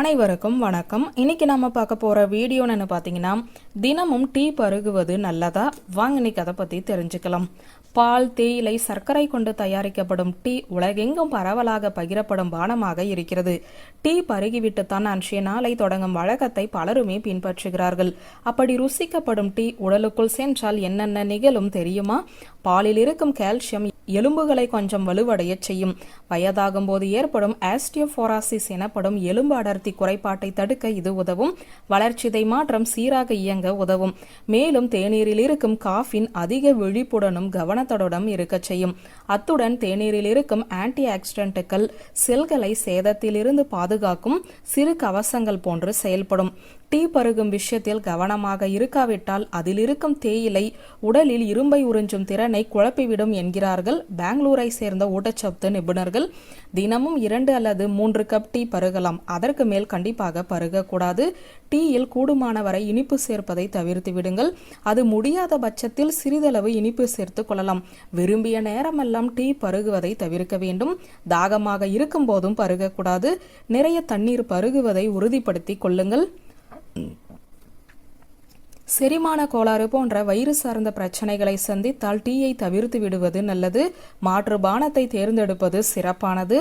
அனைவருக்கும் வணக்கம். இன்னைக்கு நம்ம பார்க்க போற வீடியோன்னு பார்த்தீங்கன்னா தினமும் டீ பருகுவது நல்லதா? வாங்க இன்னைக்கு அதை பத்தி தெரிஞ்சுக்கலாம். பால் தேயிலை சர்க்கரை கொண்டு தயாரிக்கப்படும் டீ உலகெங்கும் பரவலாக பகிரப்படும் பானமாக இருக்கிறது. டீ பருகிவிட்டு தான் அன்றைய நாளை தொடங்கும் வழக்கத்தை பலருமே பின்பற்றுகிறார்கள். அப்படி ருசிக்கப்படும் டீ உடலுக்குள் சென்றால் என்னென்ன நிகழும் தெரியுமா? பாலில் இருக்கும் கால்சியம் எலும்புகளை கொஞ்சம் வலுவடைய செய்யும். வயதாகும் போது ஏற்படும் ஆஸ்டியோபோராசிஸ் எனப்படும் எலும்பு அடர்த்தி குறைபாட்டை தடுக்க இது உதவும். வளர்ச்சிதை மாற்றம் சீராக இயங்க உதவும். மேலும் தேநீரில் இருக்கும் காஃபின் அதிக விழிப்புடனும் கவனம் கவனத்துடனும் இருக்க செய்யும். அத்துடன் தேநீரில் இருக்கும் ஆன்டி ஆக்சிடென்ட்டுகள் செல்களை சேதத்திலிருந்து பாதுகாக்கும் சிறு கவசங்கள் போன்று செயல்படும். டீ பருகும் விஷயத்தில் கவனமாக இருக்காவிட்டால் அதில் இருக்கும் தேயிலை உடலில் இரும்பை உறிஞ்சும் திறனை குழப்பிவிடும் என்கிறார்கள் பெங்களூரை சேர்ந்த ஊட்டச்சத்து நிபுணர்கள். தினமும் இரண்டு அல்லது மூன்று கப் டீ பருகலாம். அதற்கு மேல் கண்டிப்பாக பருகக்கூடாது. டீயில் கூடுமானவரை இனிப்பு சேர்ப்பதை தவிர்த்து விடுங்கள். அது முடியாத பட்சத்தில் சிறிதளவு இனிப்பு சேர்த்து கொள்ளலாம். விரும்பிய நேரமெல்லாம் டீ பருகுவதை தவிர்க்க வேண்டும். தாகமாக இருக்கும் போதும் பருகக்கூடாது. நிறைய தண்ணீர் பருகுவதை உறுதிப்படுத்திக் கொள்ளுங்கள். செரிமான கோளாறு போன்ற வயிறு சார்ந்த பிரச்சனைகளை சந்தித்தால் டீயை தவிர்த்து விடுவது நல்லது. மாற்று பானத்தை தேர்ந்தெடுப்பது சிறப்பானது.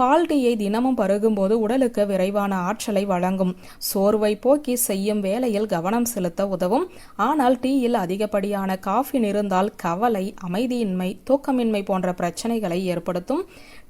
பால் டீயை தினமும் பருகும்போது உடலுக்கு விரைவான ஆற்றலை வழங்கும். சோர்வை போக்கி செய்யும் வேலையில் கவனம் செலுத்த உதவும். ஆனால் டீயில் அதிகப்படியான காஃபின் இருந்தால் கவலை அமைதியின்மை தூக்கமின்மை போன்ற பிரச்சனைகளை ஏற்படுத்தும்.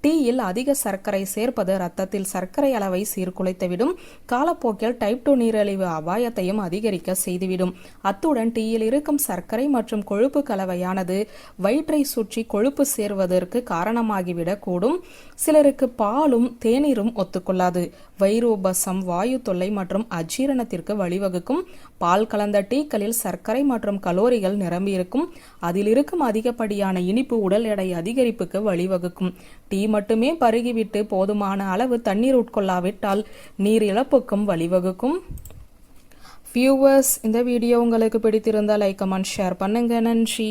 டீயில் அதிக சர்க்கரை சேர்ப்பது ரத்தத்தில் சர்க்கரை அளவை சீர்குலைத்துவிடும். காலப்போக்கில் டைப் டூ நீரிழிவு அபாயத்தையும் அதிகரிக்க செய்துவிடும். அத்துடன் டீயில் இருக்கும் சர்க்கரை மற்றும் கொழுப்பு கலவையானது வயிற்றை சுற்றி கொழுப்பு சேர்வதற்கு காரணமாகிவிடக்கூடும். சிலருக்கு பாலும் தேநீரும் ஒத்துக்கொள்ளாது. வைரோபசம் வாயு தொல்லை மற்றும் அஜீரணத்திற்கு வழிவகுக்கும். பால் கலந்த டீக்களில் சர்க்கரை மற்றும் கலோரிகள் நிரம்பியிருக்கும். அதில் இருக்கும் அதிகப்படியான இனிப்பு உடல் எடை அதிகரிப்புக்கு வழிவகுக்கும். டீ மட்டுமே பருகிவிட்டு போதுமான அளவு தண்ணீர் உட்கொள்ளாவிட்டால் நீர் இழப்புக்கும் வழிவகுக்கும். வியூவர்ஸ் இந்த வீடியோ உங்களுக்கு பிடித்திருந்தால் லைக் கமெண்ட் ஷேர் பண்ணுங்க. நன்றி.